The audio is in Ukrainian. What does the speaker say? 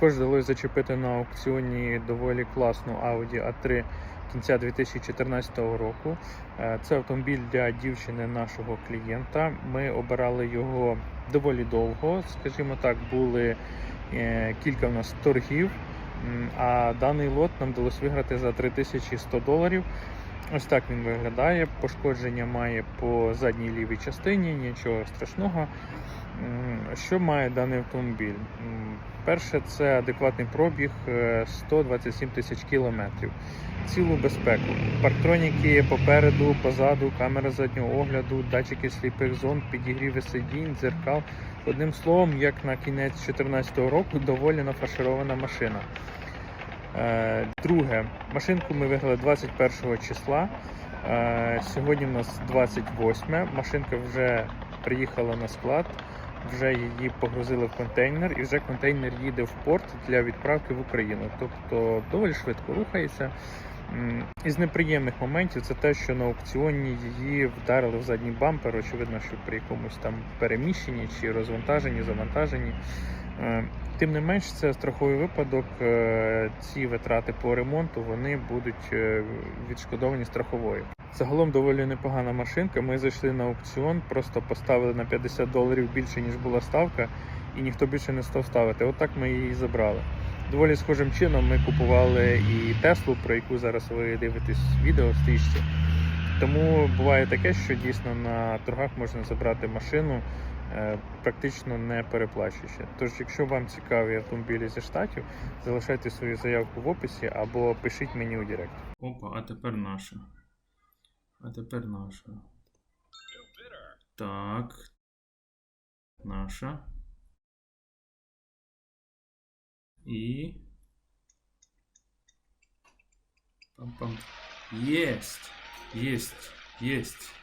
Також вдалося зачепити на аукціоні доволі класну Audi A3 кінця 2014 року. Е, Це автомобіль для дівчини нашого клієнта. Ми обирали його доволі довго. Скажімо так, були е, кілька в нас торгів. А даний лот нам вдалося виграти за 3100 доларів. Ось так він виглядає. Пошкодження має по задній лівій частині, нічого страшного. Що має даний автомобіль? Перше, це адекватний пробіг е, 127 тисяч кілометрів. Цілу безпеку. Парктроніки попереду, позаду, камера заднього огляду, датчики сліпих зон, підігріви сидінь, дзеркал. Одним словом, як на кінець 2014 року, доволі нафарширована машина. Е, Друге, машинку ми виграли 21 числа. Е, Сьогодні у нас 28. Машинка вже приїхала на склад, вже її погрузили в контейнер, і вже контейнер їде в порт для відправки в Україну. Тобто доволі швидко рухається. Із неприємних моментів це те, що на аукціоні її вдарили в задній бампер. Очевидно, що при якомусь там переміщенні чи розвантаженні, завантаженні. Тим не менш, це страховий випадок. е, Ці витрати по ремонту вони будуть е, відшкодовані страховою. Загалом доволі непогана машинка. Ми зайшли на аукціон, просто поставили на 50 доларів більше ніж була ставка, і ніхто більше не став ставити. Отак ми її забрали. Доволі схожим чином ми купували і Теслу, про яку зараз ви дивитесь відео в стрічці. Тому буває таке, що дійсно на торгах можна забрати машину практично не переплачуючи. Тож, якщо вам цікаві автомобілі зі штатів, залишайте свою заявку в описі або пишіть мені у Директ. Опа, а тепер наша. А тепер наша. Так. Наша. І. Пам-пам. Єсть! Єсть! Єсть!